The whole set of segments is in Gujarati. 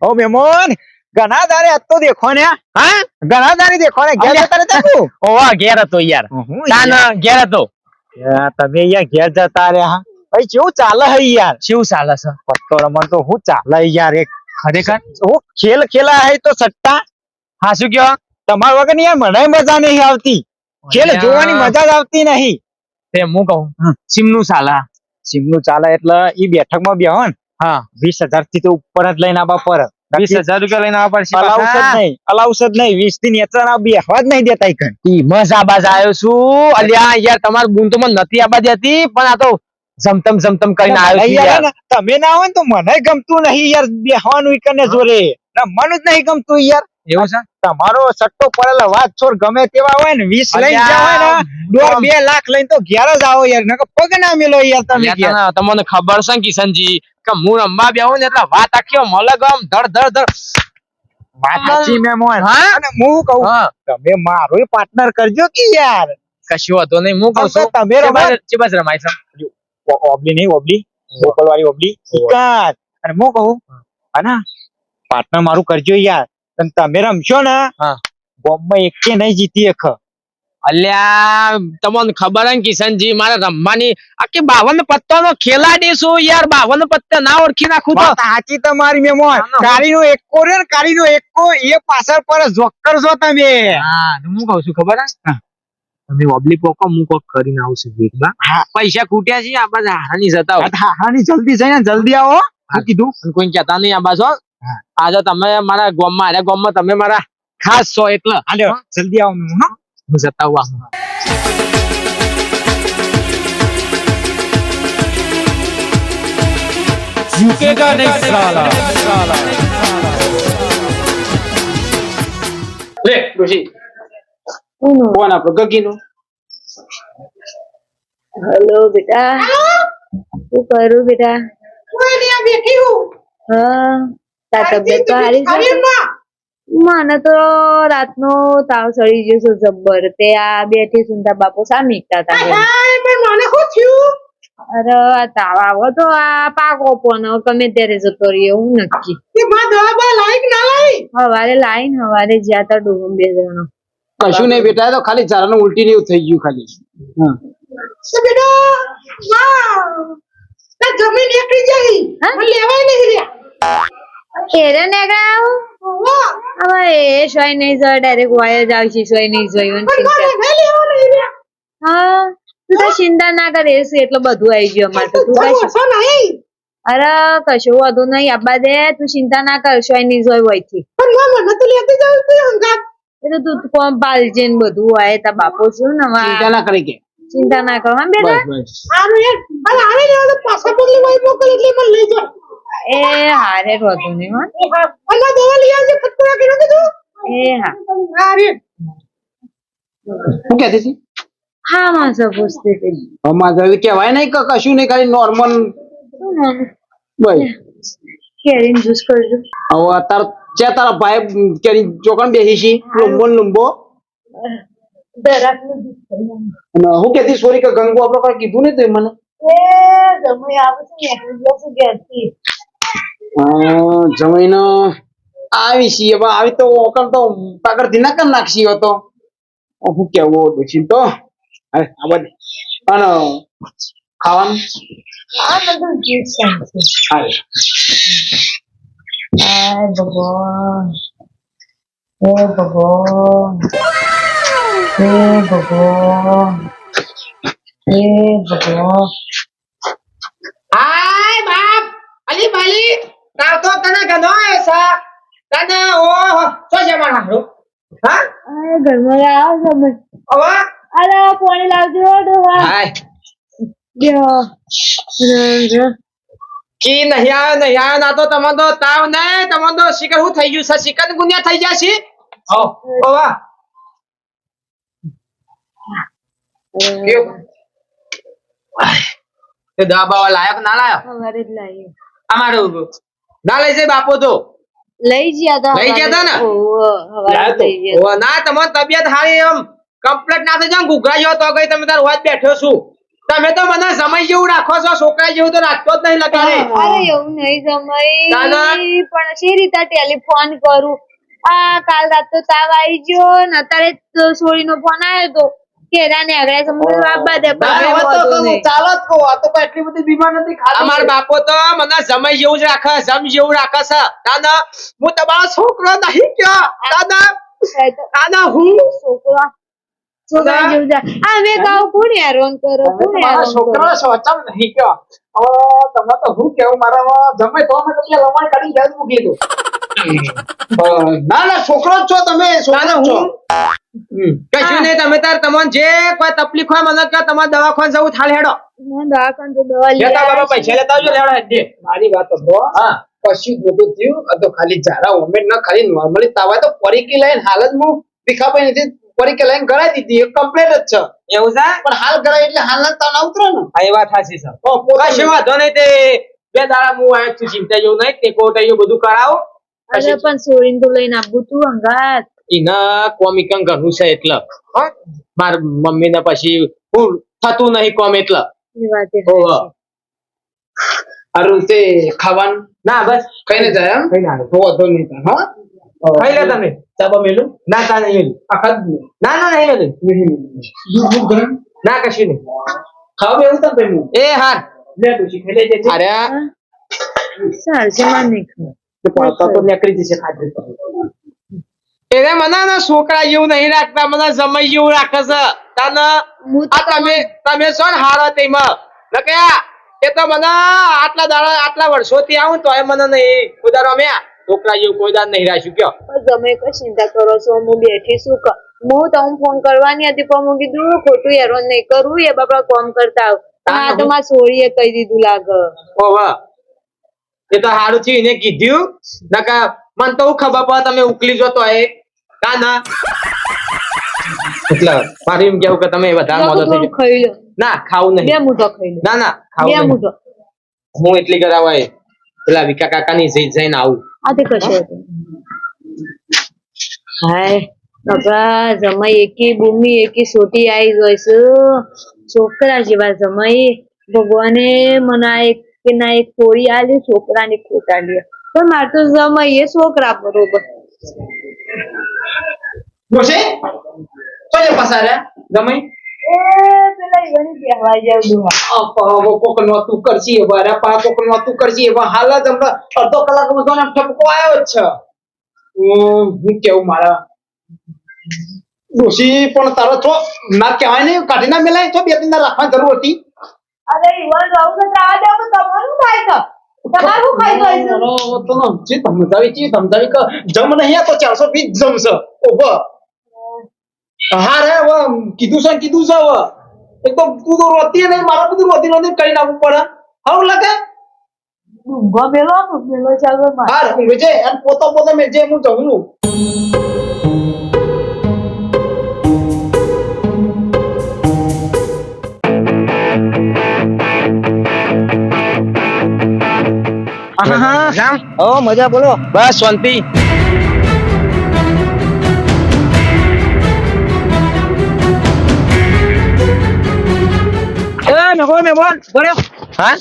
ઓ મેમોન ઘણા દારે આજ તો દેખો ને હા? ઘણા દારે દેખો ને ઘેર. જતા રહેતા તું? ઓવા ઘેર હતો યાર. તાન ઘેર હતો. તમે અહીંયા ઘેર જતા રહ્યા ભાઈ કેવું ચાલે હે યાર? કેવું ચાલે છે? પત્તો રમણ તો હું ચાલે યાર એક ખરેખર? હું ખેલ ખેલા હે તો સટ્ટા. હા શું કયો? તમાર વગર યાર મને મજા નહીં આવતી. ખેલ જોવાની મજા જ આવતી નહીં. તે હું કહું. સિમનું ચાલે. સિમનું ચાલે એટલે ઈ બેઠકમાં બેહો ને. હા. વીસ હજારથી તો ઉપર જ લઈને આવવા પર વીસ હજાર રૂપિયા લઈને આવવા પડશે અલાઉસ જ નહીં અલાઉસ જ નહીં. વીસથી નેચર બેહવા જ નહીં દેતા કઈ. ઈ મજા બાજ આવ્યો છું. અલ્યા યાર તમાર બૂન તો મને નથી આબાદ હતી પણ આ તો જમતમ જમતમ કરીને આવ્યો યાર, તમે ના હોય ને તો મને ગમતું નહીં યાર બેહવાનું કને જોરે મન જ નહીં ગમતું યાર. એવું છે? તમારો સટ્ટો પડેલો વાત છોર ગમે તેવા હોય ને વીસ લઈને જાવ ને દોઢ બે લાખ લઈને તો ઘેર જ આવો યાર નકર પગ ના મેલો યાર તમે તમને ખબર છે કિશનજી કે હું રમવા બેહું ને એટલે વાત આખી મલગ આમ ધડ ધડ ધડ. સાચી મેં મોહન. હા? અને હું કહું? હા. તમે મારો પાર્ટનર કરજો કે યાર? કશું હતો નહીં હું કહું છું. તમે રમાય બસ રમાય છે. ઓબલી નહીં ઓબલી. બોકલ વાળી ઓબલી. અને હું કહું અને પાર્ટનર મારું કરજો યાર. અને તમે રમશો ને. બોમ્બમાં એકે નહીં જીતી એક. અલ્યા તમને ખબર હે ને કિશનજી મારે રમવાની આખી બાવન પત્તાનો ખેલાડી છું યાર બાવન પત્તા ના ઓળખી નાખું તો. સાચી તમારી મેમોન ના, ના. એકો રે ને કાળીનો એકો એ પાછળ પર જોકર છો તમે. હા હું કઉ છું ખબર હે? તમે ઓબલી પોકો હું કોક કરીને આવશું વીકમાં હા. પૈસા ખૂટ્યા છે આ બાજુ હારાની જતા હોય. હાની હા ની જલ્દી જઈને જલ્દી આવો કીધું. અને કોઈ કહેતા નહીં આ બાજુ. આજે તમે મારા ગામમાં આર્યા ગામમાં તમે મારા ખાસ છો એટલે હાલ્યો જલ્દી આવો મેમોન, હો. હું જતા હું આવું. झुकेगा नहीं साला લે ડોશી કોણ આપણો ગગીનો હેલો બેટા શું કરું બેટા હા તાર તબિયત તો સારી છે મને તો રાતનો તાવ સડી ગયો છે જબ્બર. તે આ બેઠી સુનતા બાપુ સામે હતા. અરે આ તાવ આવો તો આ પાકો પણ ગમે ત્યારે જતો રહ્યો હું નક્કી. હવારે લાઈન હવારે જ્યાં તા ડોહમ બે જણો. કશું નહીં બેટા તો ખાલી જરાનું ઉલટી ને એવું થઈ ગયું ખાલી. જમીન એકલી જઈ લેવાય નહીં રહ્યા. કેરે ને હવે એ શોય નહીં જોય ડાયરેક્ટ વાય જ આવશે શોય નહીં જોયું હા તું તો ચિંતા ના કરે છે એટલો બધું આવી ગયું અમારે તો. તું કશું નહીં. અરે કશું વાંધો નહીં આબા દે તું ચિંતા ના કર શોય નહીં જોય હોયથી પણ માં મને તો લેતી જાવ તું હંગાત. એ તો તું કોમ પાલજે ને બધું હોય તા બાપો છું ને ચિંતા ના કરી કે? ચિંતા ના કરો હા બેટા? આવે લેવા તો પાછા વાળી મોકલ એટલે મને લઈ જાય એ હારે વાંધો નહીં હા. અલ્લા દવા લઈ આવજે ખટકોડા કે નથી તું. એ હા. અરે શું કહેતી હતી? હા માસે પૂછતી હતી. અમાર ઘરે કહેવાય નહીં કે કશું નહીં ખાલી નોર્મલ શું નામ? બસ કેરીનો જ્યુસ કરજો. હવે તાર ચે તારા ભાઈ કેરી ચોકણ બેસી છી લુંબો લુંબો. દરાકનું જ્યુસ કરી અને હું કહેતી સોરી કે ગંગુ આપણે કોઈ કીધું ને તો મને. એ જમણી આવે છે ને એકલી જશે ઘેરથી જમીન આવી છીએ હવે આવી તો ઓકળ તો પાગળ ના કરી નાખશી હતો હું કેવું ડોશી તો? અરે અને ખાવાનું? આ બધું જ્યુસ હાય ભગવાન. હે ભગવાન. હે ભગવાન. હે ભગવાન હાય બાપ અલી બાલી તાર તો તને ગનો એસા તને ઓ શું છે મારા હારો હા આ ઘરમાં આવો તમે. હવે? અરે પાણી લાવજો. કી નહીં આવ્યો ના તો તમે તો તાવ ને તમે તો શિકર શું થઈ ગયું છે? ચિકન ગુનિયા થઈ ગયા છે? ઓ ઓ વાહ દવા બાવા લાયક ના લાયો? અમારે જ લાવીએ અમારું ના લઈ જાય બાપો તો. લઈ ગયા હતા લઈ ગયા હતા ને? ઓહો, ના તમારી તબિયત સારી એમ. કમ્પ્લેટ ના થઈ જાવ ઘૂઘરા જેવો તો ગઈ તમે તાર વાત બેઠો છું. તમે તો મને સમય જેવું રાખો છો છોકરા જેવું તો રાખતો જ નહીં લગાડે. અરે એવું નહીં સમય. પણ શી રીતે ટેલિફોન કરું? આ કાલ રાત તો તાવ આવી ગયો ને અત્યારે સોરી નો ફોન આવ્યો તો. કે રાને આગળ સમજ બાપા દે હવે તો ચાલો જ કહું. આ તો કોઈ એટલી બધી બીમાર નથી ખાલી અમાર બાપો તો મને સમય જેવું જ રાખે સમ જેવું રાખે છે. દાદા હું તમારો છોકરો નહીં કયો? દાદા દાદા હું? છોકરો છોકરા. જેવું આ મેં કહું કોણ હેરાન કરો તમે કોણ તમારા હેરાન કરો છોકરાને નહીં કયો? હવે તમે તો હું કેવું મારા જમે તો અમે તમને લમણ કાઢી જાય મૂકી દો ના ના છોકરો જ છો તમે છોકરો છો. કશું નહીં તમે તાર તમને જે કોઈ તકલીફ હોય મને કે તમારે દવાખાને જવું થાળ હેડો. ના, દવાખાને તો દવા લેતા બાબા પૈસા લેતા આવજો લેવડો હેડજે. મારી વાત. હા. કશું જ થયું. તો ખાલી જારા વોમિટ ના ખાલી નોર્મલી તાવ તો પરીકી લઈને હાલ જ હું ભીખાભાઈ નથી. પરીકી લઈને કરાવી દીધી એ કમ્પ્લીટ જ છે. એવું છે? પણ હાલ કરાય એટલે તાવ ના ઉતરો ને. હા એ વાત સાચી છે. કશું વાંધો નહીં તે બે દાડા હું આયો છું ચિંતા જેવું નહીં તે કોટ એવું બધું કરાવો. અરે પણ સોરીને તો લઈને આવું તું અંગાત એના કોમિકન ઘરનું છે એટલે. માર મમ્મી ને પછી હું થતું નહીં કોમ એટલે. એ વાત એ ઓહો. હારું તે ખાવાનું? ના બસ. કઈ ને જાય એમ? કઈ ના. વાંધો નહીં હા. ખાઈ લે તમે. ચાબા મેલું? ના તા નહીં મેલું. આખા જ ના ના નહીં મેલું. દૂધ બૂધ ગરમ? ના કશું નહીં. ખાવા બેવું તાર ભાઈ હું એ હાર. લે ડોશી ખાઈ લેજે છે. અરે ચાલશે મને નહીં. તે તો જશે ના છોકરા જેવું નહીં રાખતા મને સમય જેવું રાખે છે. તને આ તમે તમે છો ને હારા તેમાં ન એ તો મને આટલા દાડા આટલા વર્ષોથી આવું તો એ મને નહીં. ઉધારો અમે છોકરા જેવું કોઈ દાડ નહીં રાખ્યું કયો? તમે કઈ ચિંતા કરો છો? હું બેઠી શું કર હું તમને ફોન કરવાની હતી પણ હું કીધું ખોટું હેરાન નહીં કરું એ બાપા કોમ કરતા આ તો મારા સોળીએ કહી દીધું લાગે. ઓવા એ તો હારું થયું એને કીધું નકા મને તો ખબર પડે તમે ઉકલી જો તો એ. ના ના. એટલે મારે એમ કેવું કે તમે વધારે મોડો થઈ ખાઈ લો. ના ખાવું બે મુઠો ખાઈ લો. ના ના ખાવું બે મુઠો. હું એટલી કરાવાય પેલા વિકા કાકાની જઈ જઈને આવું. કશું હતું હાય, બાપા, જમાઈ એકી ભૂમિ, એકી સોટી આવી ગઈ છે. છોકરા જેવા જમાઈ. ભગવાને મને એક કે ના એક કોરી આલી, છોકરાની ખોટા લે પણ મારે તો જમાઈ એ છોકરા બરોબર. ડોશી તો એ પેલા ઈવની છે તારો છો ના કહેવાય નહીં કાઢી ના મેલાય તો બે દિન ના રાખવાની જરૂર હતી અરે આ થાય તો સમજાવી છે સમજાવી કે જમ નહીં આ તો ચારસો જમ છે ઓહો હા રે હવે કીધું છે ને કીધું છે હવે. એક તો તું તો રોતી નહીં મારા બધું રોતી રોતી કરી નાખવું પડે. હારું લાગે? ડુંગો મેલો મેલો ચાલો હા વિજય એમ પોતો પોતો મેં જે હું હા હા. ઓ મજા બોલો. બસ શાંતિ. એ મહેમાન બોલો. હા?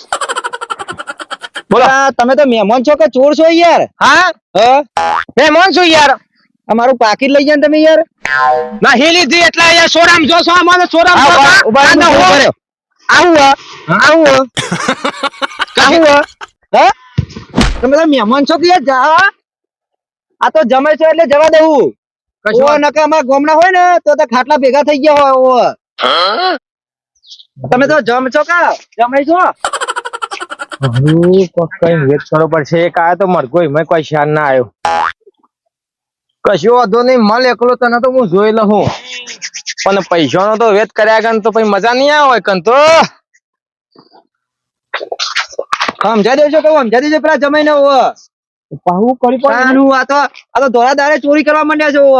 બોલો. તમે તો મહેમાન છો કે ચોર છો યાર? હા? હા? મહેમાન છો યાર. અમારું પાકીટ લઈ જાય તમે યાર. ના હેલી દી એટલે અહીંયા સોરામ જોશો અમારે સોરામ આવો, આવો, હું-. આવું હો. તમે તો મહેમાન છો કે યાર? જા. આ તો જમે છે એટલે જવા દેવું. કશું વાંધો- અમારા ગોમના હોય ને તો તો ખાટલા ભેગા થઈ ગયા હોય ઓ તમે તો જમ છો કા? જમાઈ છો? કઈ વેટ કરવો પડશે. એક આયો તો મરઘો એમાં કોઈ શાન ના આવ્યો કશું વાંધો નહીં મલ એકલો તને તો હું જોઈ લઉં. પણ પૈસાનો તો વેટ કર્યા આગળ તો પછી મજા નહીં આવે કન તો. સમજાઈ દેજો કે સમજાઈ દેજો પેલા જમાઈને હોવ. પાહુ કરી આનું આ તો આ તો ધોળા દારે ચોરી કરવા માંડ્યા છે ઓ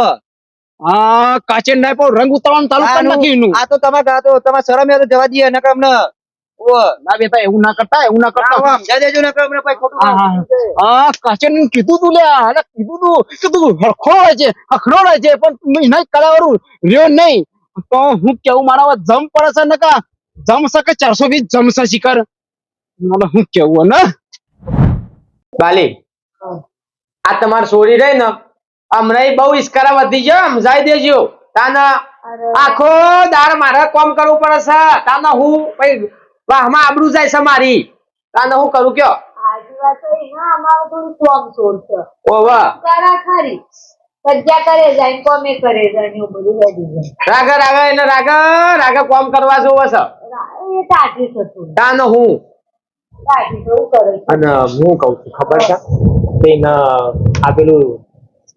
હા કાચેન ના પણ રંગ ઉતારવાનું ચાલુ કરી નાખ્યું આ તો તમારે આ તો તમારે શરમ યાર જવા દઈએ નકર અમને. ઓ ના બેટા એવું ના કરતા એવું ના કરતા. સમજા દેજો નકર અમને પછી ખોટું આ હા, લાગે. હા કાચે કીધું તું લે અરે કીધું તું કીધું તું હરખો રહે છે હખડો રહે છે પણ તું નહીં કલાવાળું રહ્યો નહીં. તો હું કેવું મારા જમ પડે છે નકા? જમશે કે ચારસો વીસ જમશે શિખર? મને શું કેવું ને? બાલી આ તમાર સોરી રહી ને? હમણાં બહુ ઇસ્કારા વધી ગયો સમજાઈ દેજો. તાના આખો દાર મારે કોમ કરવું પડે છે. તાના હું ભાઈ વાહમાં આબરૂ જાય છે મારી. તાને હું કરું કયો? આદિવાસી ના અમારે થોડું કોમ સોર છે. ઓવા કરા ખરી. સજ્જા કરે જાય ને કરે જાય ને એવું બધું રાગ રાગ એને રાગ રાગ કોમ કરવા જોવો છે? તાનો હું? અને હું કઉ છું ખબર છે? તેને આ પેલું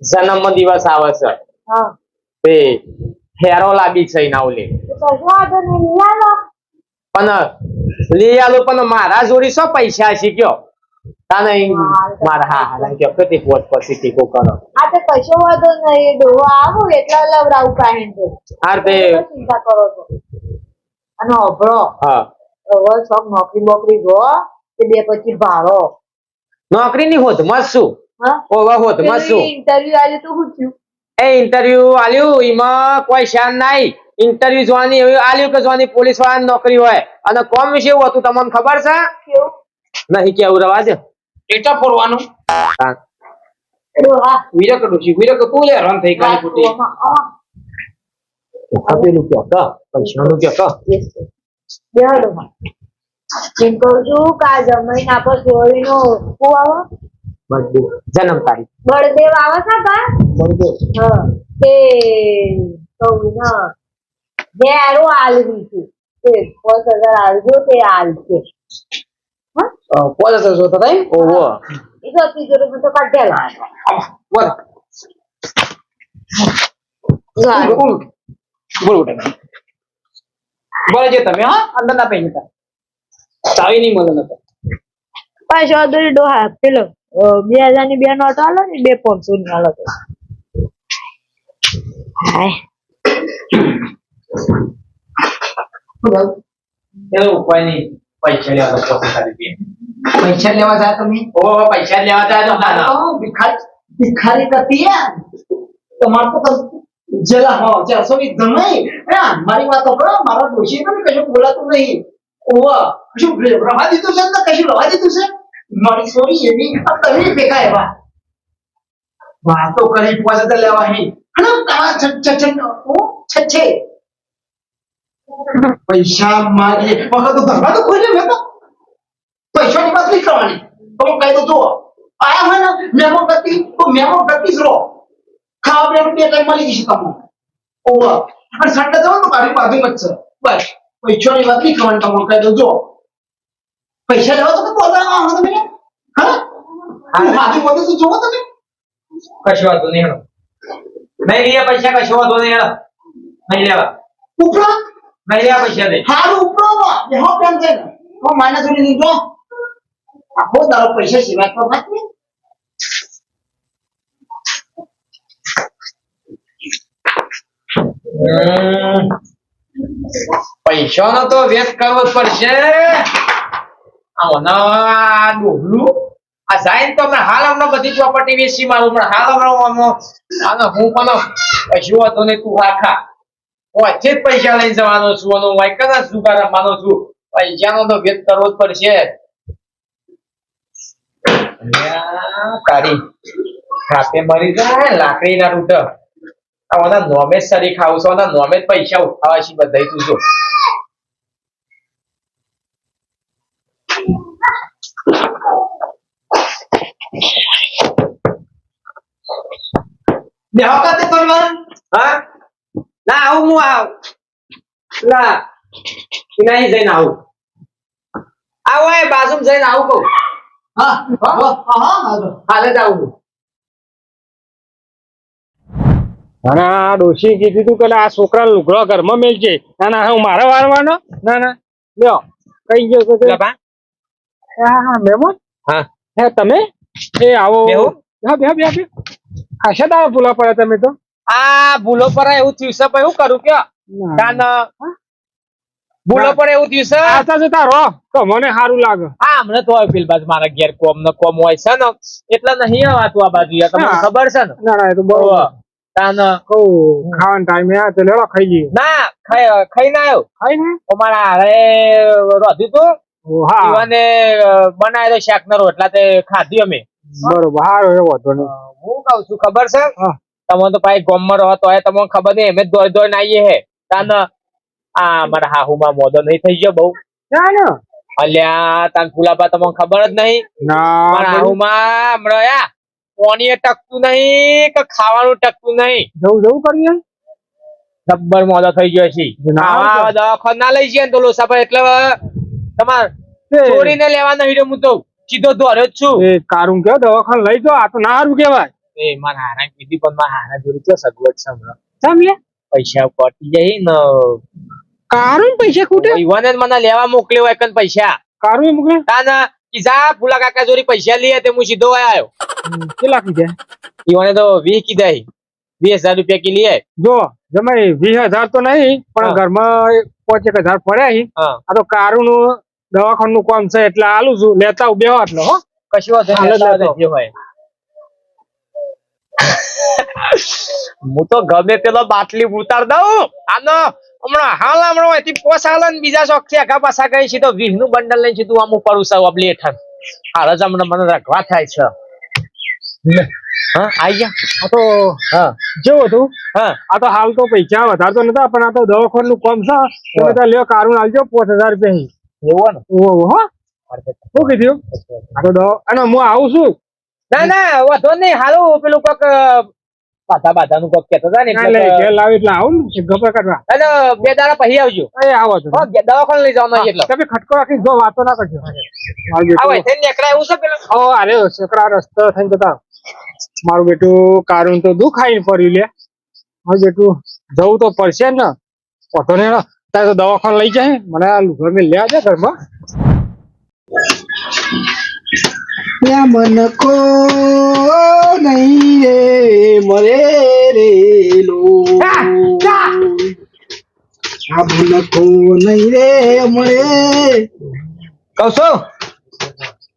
જન્મ દિવસ આવે છે. તે હેરો લાગી છે એના ઓલી. પણ લઈ આલો પણ મારા જોડી શું પૈસા છે કયો? તાને મારા હા હા કયો કે તે પોત પછી ટીકો કરો. આ તો કશો વાંધો નહીં. ડોહો આવું એટલા લવરાવું દે. હાર તે ચિંતા કરો છો. અને અભળો હા. હવે સબ નોકરી બોકરી જો તે બે પછી ભાડો. નોકરીની હોત મત શું ઓવા હોત શું? ઇન્ટરવ્યુ આજે તો શું થયું? એ ઇન્ટરવ્યુ આલ્યું એમાં કોઈ શાન નહીં. ઇન્ટરવ્યુ જોવાની એવી આલ્યું કે જોવાની પોલીસ વાળાની નોકરી હોય. અને કોમ વિશે એવું હતું તમને ખબર છે? નહીં કેવું રવા દે ડેટા ફોરવાનું. હા. વિરક ડોશી વિરક તું લે રન થઈ કાલી ફૂટી આમાં, આમાં. આપેલું કયો? ક? પૈસાનું ક? કે આપણે સોળીનો શું મજબૂત જન્મ તારીખ. બળદેવ આવે છે કા હા. તે કહું ના. જે આરો આલવી છે. તે પાંચ હજાર આલજો તે આલ છે હા પોઝ છો તો થાય ઓહો. એ તીજો રૂપ તો કાઢેલા બોલ. બોલ બોલ. ઉઠે બોલ. જે તમે હા? અંદર ના પૈ જતા ચાવી નહીં મળે નતો પાછો અધૂરી ડોહા પેલો બે હજારની બે નોટ આલો ને બે પોનસો ની આલો તો પૈસા લેવા જાય તમે? ઓ પૈસા લેવા જાય. ભિખારી ભિખારી કરતી હે તમાર તો જલા હો ચારસો ની જમે હે મારી વાત કરો મારા ડોશી તો કશું બોલાતું નહીં. ઓવા કશું રવા દીધું છે ને કશું રવા દીધું છે? મારી છોરી એવી આ ભેગા વા વાતો કરી પોઝ તો લેવા હે. હલો તમારા છ છ છ ઓ છ છે. પૈસા માગે વખત તો ધરવા તો કોઈ નહીં પૈસાની વાત નહીં કરવાની. તમે કહી દો જો આયા હોય ને, મેમો ગતિ તો મેમો ગતિ જ રહો. ખાવા પીવાનું બે ટાઈમ મળી જશે તમને. ઓવા અને સંડે જવો તો મારી બાજુમાં જ છે. બસ. પૈસાની વાત નહીં કરવાની તમને. કહી દો જો પૈસા લેવા તો બોલતા હા? હા. બાજુ બધું તો જુઓ તમે. કશું વાંધો નહીં હેડો. નહીં લીયા પૈસા કશું વાંધો નહીં હેડો. નહીં લેવા. ઉપરા. નહીં લેવા પૈસા દે. હારું ઉપરા બેહો પેન છે? ને હું માના જોડી નહીં જો. આખો દારો પૈસા સિવાય તો વાત નહીં. પૈસાનો તો વેસ્ટ કરવો પડશે. આનો આ ડોહલું. આ જાય તો હમણાં હાલ હમણાં બધી પ્રોપર્ટી વેચી મારું, પણ હાલ હમણાં આનો હું પણ કશું હતો ને તું હા હું આજે જ પૈસા લઈને જવાનો છું અને હું જ જુગાર માનો છું. પૈસાનો તો વેસ્ટ કરવો જ પડશે. તારી ખાતે મરી જાય લાકડી ના તૂટ આના નોમે જ સરી ખાવું છો નોમે જ પૈસા ઉઠાવા છે બધા તું જો. બેહો કાતે તલવાર હા ના આવું હું આવ ના નહીં જઈને આવું આવો એ બાજુમાં જઈને આવું કહું હા હા હા હા હાલે જ આવું અને આ ડોશી કીધું તું કે આ છોકરા લુગડો ઘરમાં મેલજે. ના ના હું મારે વારવાનો? ના ના. લ્યો કઈ ગયો તો તે? લે બા. હા હા મહેમાન હા. હે તમે? એ આવો. બે બે બે આશા દાવા ભૂલો પડ્યા તમે તો? આ ભૂલો પર એવું થયું છે હું કરું કે ભૂલો પર એવું થયું છે? આવતા જતા રહો. તો મને સારું લાગે. હા હમણાં તો પેલી બાજુ મારા ઘેર કોમ ને કોમ હોય છે ને. એટલે નહીં આવતું આ બાજુ તમને ખબર છે ને? ના ના એ તો બરોબર આ તો લેવા ખાઈ ના ખાઈ ખાઈને આવ્યો. ખાઈ ને? અમારા હારે રોધ્યું તું? હા. બનાવેલો શાક નો રોટલા તે ખાધી અમે. બરોબર હારો એવો વાંધો હું કઉ છું ખબર છે? હા. તો પાછી ગોમમાં રહો તો તમને ખબર નહીં એમ જ દોડ દોડ આવીએ હે. તાન આ મારા હાહુમાં મોદો નહીં થઈ ગયો બહુ. ના ના. અલ્યા તાન ફુલાબા તમને ખબર જ નહીં? મારા હાહુમાં હમણાં યા ટકતું નહીં કે ખાવાનું ટકતું નહીં? જવું જવું કરીએ? જબ્બર મોદો થઈ ગયો છે. દવાખાના ના. લઈ જઈએ તો લોસા પર એટલે તમારે ચોરીને લેવા નહીં રહ્યો હું તો સીધો દોડ્યો જ છું. એ કારું કે દવાખાને લઈ જો આ તો ના સારું કહેવાય. એ મારા હારા કીધી પણ મારા હારા જોડી તો સગવડ છે સમજે પૈસા પટી જાય ને. કારું પૈસા ખૂટે? ઈવાને જ મને લેવા મોકલ્યો હોય કન પૈસા. કારું મોકલે? તાના કીધા ફૂલા કાકા જોડે પૈસા લઈએ તે હું સીધો આવ્યો કેટલા કીધા? ઈવાને તો વી કીધા હી. વીસ હજાર રૂપિયા કી લઈએ જો જમાઈ વીસ હજાર તો નહીં પણ ઘરમાં પાંચ એક હજાર પડ્યા આ તો કારું નું દવાખાનું નું કામ છે એટલે આલું છું. લેતા બે એટલે હો. કશું હોય હું તો ગમે પેલો બાટલી ઉતાર દઉં. આનો હમણાં હાલ હમણાં અહીંથી પોસ હાલ બીજા શોખથી આગા પાછા ગઈ છે તો વીસનું બંડલ લઈને સીધું આમ ઉપર ઉસાવ આપલી હેઠળ હાલ જ હમણાં મને રખવા થાય છે. હા આઈ ગયા આ તો હા. જેવું તું હા. આ તો હાલ તો પૈસા વધારે તો નતા પણ આ તો દવાખાનું નું કામ છે. તમે તો લ્યો કારું આલજો પાંચ હજાર રૂપિયા. એવું ઓહો હો. શું કીધું? આ તો અને હું આવું છું. ના ના વાંધો નહીં. હારું પેલું કોક પાછા બાધા નું કોક કેતો હતા ને એટલે ઘેર લાવી એટલે આવું ને. ગપ્પા કાઢવા અને બે દાડા પછી આવજો. એ આવો છો દવાખાને લઈ જવાનું એટલે. તમે ખટકો રાખી જો વાતો ના કરજો. મારું આવે છે નેકરા એવું છે પેલો? ઓ અરે છોકરા રસ્તો થઈને જતા. મારું બેટું કારણ તો દુખાઈ પડ્યું લે. મારું બેટું જવું તો પડશે ને. ઓટો ને તારે તો દવાખાને લઈ જાય. મને આ લુગડો મેં લે છે ઘરમાં. મન કો નહીં રે મરે રે લો. આ મન કો નહીં રે મરે કહશો છું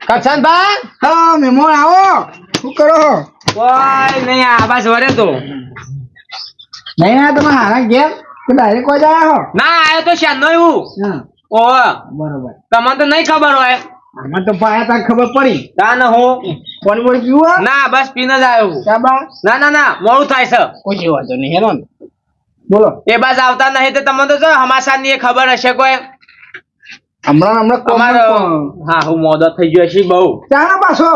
કરશનભાઈ હા મેમો આવો. શું કરો કોઈ નહીં આ બસ વરે તો. નહીં આ તમે હારા તો ડાયરેક્ટ કોઈ જાય હો? ના આયો તો શાનનો એવું. હા બરોબર. તમને તો નહીં ખબર હોય. આમાં તો પાયા તા ખબર પડી. ના ના હું. કોણ બોલ પીવું ના બસ પીને જ આવ્યો ક્યાં ના ના ના મોડું થાય છે. કોઈ વાંધો નહીં હેલો બોલો. એ બસ આવતા નહીં તો તમને તો હમાસા ની ખબર હશે કોઈ. હમણાં હમણાં અમારો હા હું મોડો થઈ ગયો છે બહુ. ચાલો પાછો?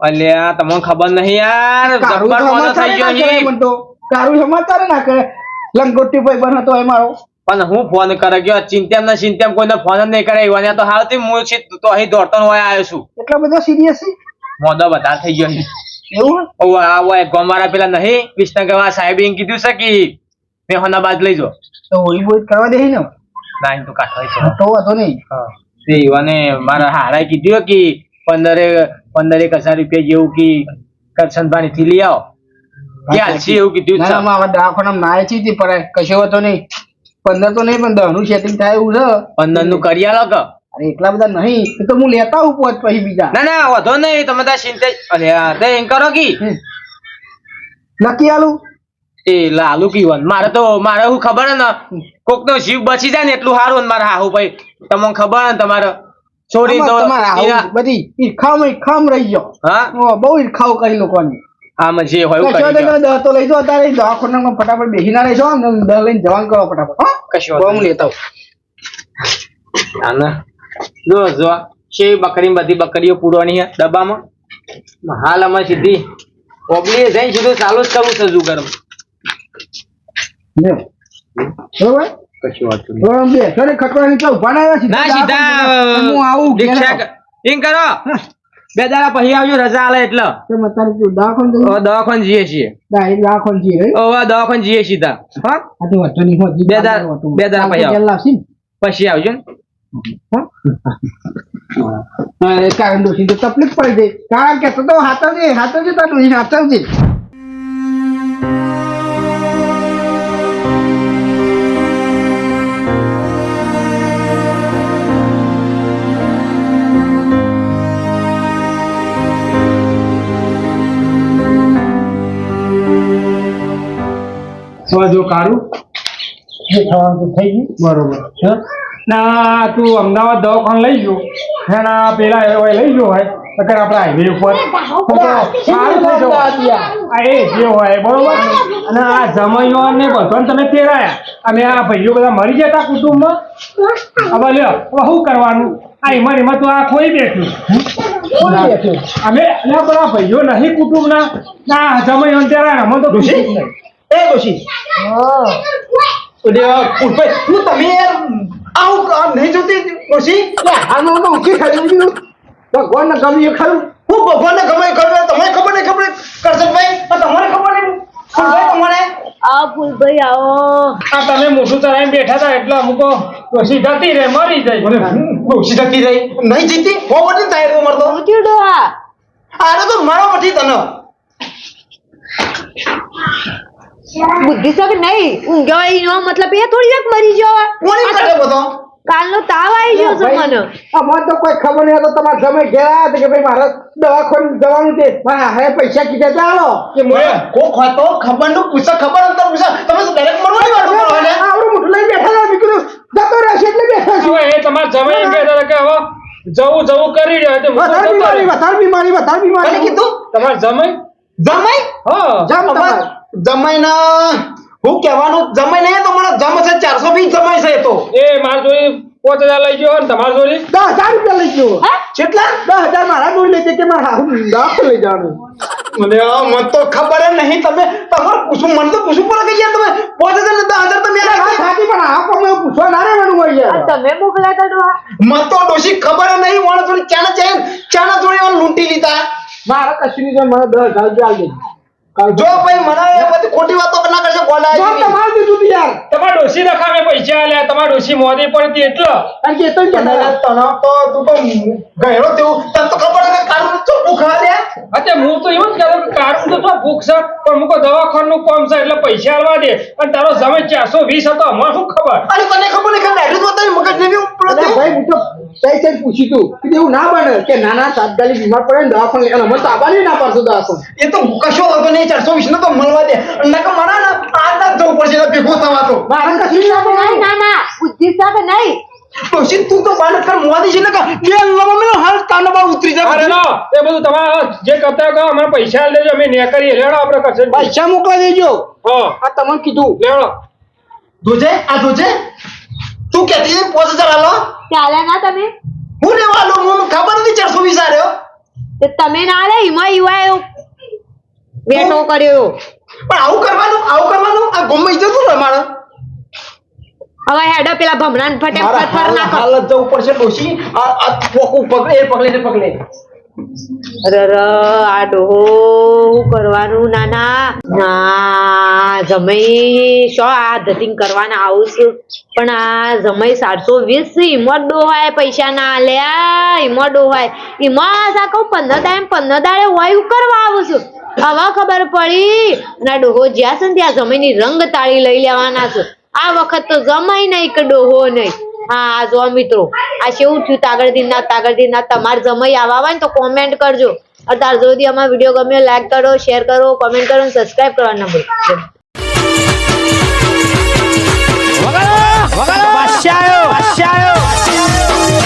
અલ્યા તમને ખબર નહીં યાર. મોડો સમાચાર થઈ ગયો છે. કારું સમાચાર ના કરે લંગોટી ભાઈ બન હતો મારો પણ હું ફોન કરે ગયો ચિંતામ ના ચિંતામ કોઈને ફોન જ નહીં કરે એવાને તો હાલથી હું છે તો અહીં દોડતો હોય આવ્યો છું. એટલા બધા સિરિયસ છે? મોદો બધા થઈ ગયો એવું? ઓ આ ઓય ગોમારા પેલા નહીં વિષ્ણુગવા સાહેબ એમ કીધું છે કે મેં હોના બાદ લઈ જો તો હોળી બોળી કરવા દે ને? ના તો કાઠો છે. તો વાંધો નહીં. હા. તે એવાને મારા હારાએ કીધું કે પંદરે પંદર એક હજાર રૂપિયા જેવું કે કરશનભાઈ થી લઈ આવો. કે હાલશી એવું કીધું? ના ના મારા દવાખાનામાં ના છે તે પડાય કશો હતો નહીં. પંદર તો નહીં પણ દહનું સેટિંગ થાય એવું છે. પંદરનું કરી આલો કે અરે એટલા બધા નહીં. તો હું લેતા આવું પોત પછી બીજા. ના ના વધો નહીં તમે તાર ચિંતા અરે આ તે એમ કરો કી. નક્કી આલું? એ લાલુ કીવન મારે તો મારે હું ખબર ને? કોક નો જીવ બચી જાય ને એટલું સારું ને મારા હાહુ ભાઈ. તમને ખબર ને તમારે? છોડી દો. બધી ઈર્ખામાં ઈર્ખામાં રહી ગયો હા બહુ ઈર્ખાઓ કરી લોકોની. આમાં જે હોય કશો દો. દહ તો લઈ જાઓ તારે દવાખાનામાં ફટાફટ બેસી ના રહેશો દહ લઈને જવાન કરો ફટાફટ હા. કશો હું લેતા આના. જો જો છે બકરી બધી બકરીઓ પૂરવાની ડબ્બામાં. હાલ અમે સીધી ઓબલી જઈને સીધું ચાલુ જ કરવું છે ગરમ લ્યો. બરોબર? કશું વાત નહીં. બેસો ને ખટવાની તો ઊભા ના સીધા હું આવું રિક્ષા. એમ કરો. બે દાડા પછી આવજો રજા આલે એટલે. દવાખાન દવાખાને દવાખાને જઈએ છીએ. દવાખાન જઈએ, હા? આ તો બે દાડા- બે દાડા પછી પછી આવજો ને. કારણ દોષી તો તકલીફ પડી જાય. કારણ કે તો હાથવજે હાથવજે તાર હાથવજે તો જો કારું. જે થવાનું થઈ ગયું. બરોબર. હે? ના તું અમદાવાદ દવાખાને લઈ ગયો હે ના પેલા એવા લઈ ગયો હોય અત્યારે આપણે હાઈવે ઉપર. સારું થઈ જવું. આ એ જે હોય બરોબર. અને આ જમાઈઓ ને બધાને તમે તેરાયા અને આ ભાઈઓ બધા મરી જતા કુટુંબમાં. હવે લ્યો હવે શું કરવાનું? આ એમાં ને એમાં તો આ ખોઈ બેઠું. અમે પણ આ ભાઈઓ નહીં કુટુંબના. ના જમાઈઓ ને તેડાયા. અમે તો ખુશી જ નહીં. એ ડોશી અરે ફૂટભાઈ હું તમે યાર આવું આ નહીં જોતી ડોશી આનો તો ઉઠી ખાઈ ગયું ભગવાન ને ગમ્યું ખરું હું ભગવાનને ગમે ખબર તમને ખબર નહીં ખબર કરશનભાઈ આ તમારે ખબર નહીં ફૂટભાઈ તમારે આ ફૂલભાઈ આવો આ તમે મોટું ચલાવીને બેઠા હતા એટલે અમુકો ડોશી જતી રહે મરી જાય ડોશી જતી રહી નહીં જીતી બહુ વધી થાય તો મરતો ઉઠ્યું આ આરે તો મારો પછી તને બુદ્ધિ સક નહીં ઊંઘ્યો હોય એનો મતલબ એ થોડી જાક મરી ગયો હોય. કોની કરે બધો કાલનો તાવ આવી ગયો છે મને. અમાર તો કોઈ ખબર નહીં હતો તમારા સમય ગયા કે ભાઈ મારા દવાખાને જવાનું છે. મારા હવે પૈસા કીધા ચાલો કે મને કોક હોય ખબરનું પૂછે ખબર અંતર પૂછે. તમે તો ડાયરેક્ટ નહીં વાત કરો ને આવડું મુઠ લઈ બેઠા મેં કીધું જતો રહેશે એટલે બેઠા છું. એ તમારા જમાઈ એમ કે હવે જવું જવું કરી રહ્યો તે મૂકો વધારે બીમારી વધારે બીમારી વધારે બીમારી. કીધું? તમારે જમાઈ? જમાઈ? હા જમ તમારે. જમાઈ ના. હું કહેવાનું જમાઈ નહીં તો મને જમ છે ચારસો વીસ જમાઈ છે તો. એ માર જોડી પાંચ હજાર લઈ ગયો ને તમાર જોડી? દસ હજાર રૂપિયા લઈ ગયો. કેટલા? દસ હજાર મારા જોઈ લઈ કે મારા હાહુ લઈ જવાનું. મને આ મને તો ખબર જ નહીં તમે તમારે પૂછું મને તો પૂછવું પડે કે યાર તમે પાંચ હજાર ને દસ હજાર તમે સાચી પણ આ પણ પૂછવા ના રહેવાનું હોય યાર. તમે મોકલ્યા હતા ડોહા. મને તો ડોશી ખબર જ નહીં વાણ થોડી ચાના ચાના જોડે લૂંટી લીધા. મારા કશું નહીં મને દસ હજાર રૂપિયા. જો ભાઈ મનાય બધી ખોટી વાતો ના કરજો ગોડા જો તમારે દીધું તું યાર. તમાર ડોશી નખામે પૈસા આલ્યા તમાર ડોશી મોદી પડતી એટલો. કારણ કે તો તને તો તું તો ગયો તેવું તને તો ખબર કે કારણ તો ભૂખા લે અતે હું તો એવું જ કહેતો કે કારું તો તો ભૂખ છે પણ મૂકો દવાખાનું કામ છે એટલે પૈસા આલવા દે. અને તારો ચારસો વીસ હતો અમાર શું ખબર? અને તને ખબર નહીં કે બેઠું તો તને મગજ જેવી ઉપલો ભાઈ હું તો તઈ તઈ પૂછી તું કે એવું ના બને કે નાના તાત્કાલિક બીમાર પડે ને દવાખાને લેવાનું મને તો આવવાની ના પાડતો દવાખાને. એ તો કશો વાંધો નહીં. ચારસો વીસ નો તો મળવા દે. નકર મારા ને આજ ના જ જવું પડશે ભેગો થવા તો. મારા કશું ના નહીં ના ના બુદ્ધિ સક નહીં. ડોશી તું તો બાને કર મોદી છે ને કે બે લવા મેં હાલ કાનો બા ઉતરી જા અરે ના એ બધું તમારા જે કરતા કહો અમને પૈસા લેજો દેજો અમે ને કરીએ. લેવડો આપણે કરશે. પૈસા મોકલા દેજો. હા. આ તમને કીધું. લેવડો. જોજે આ જોજે તું કેતી હતી પાંચ હજાર આલો? ચાલે ના તમે? હું લેવા વાલો મને ખબર નથી ચારસો વીસ આલ્યો. તે તમે ના લે એમાં યુવા બેઠો કર્યો પણ આવું કરવાનું આવું કરવાનું આ ગમે જતું રહે મારે હવે હેડો પેલા ભમરાન ફટે પથ્થર ના કર હાલત જવું પડશે ડોશી. આ આ પોકું પકડે પકડે ને પકડે. આ ડોહો શું કરવાનું નાના? ના જમઈ શો આ ધતિંગ કરવાના આવું છું. પણ આ જમઈ સાતસો વીસ ઈમો ડોહાય પૈસા ના આલ્યા ઈમો ડોહાય. ઈમો આ કહું પંદર દાડે પંદર દાડે હોય એવું કરવા આવું છું. હવે ખબર પડી? ના ડોહો જ્યાં છે આ ત્યાં જમાઈની રંગ તાળી લઈ લેવાના છે આ વખત તો જમાય નહીં કે ડોહો નહીં. હા જો મિત્રો આ કેવું થયું? તાગડથી ના તાગડથી ના તમારે જમાઈ આવવા હોય ને તો કોમેન્ટ કરજો. અત્યાર સુધી અમારો વીડિયો ગમ્યો લાઈક કરો શેર કરો કોમેન્ટ કરો અને સબસ્ક્રાઇબ કરવાનું ના આવ્યો, બાદશાહ આવ્યો.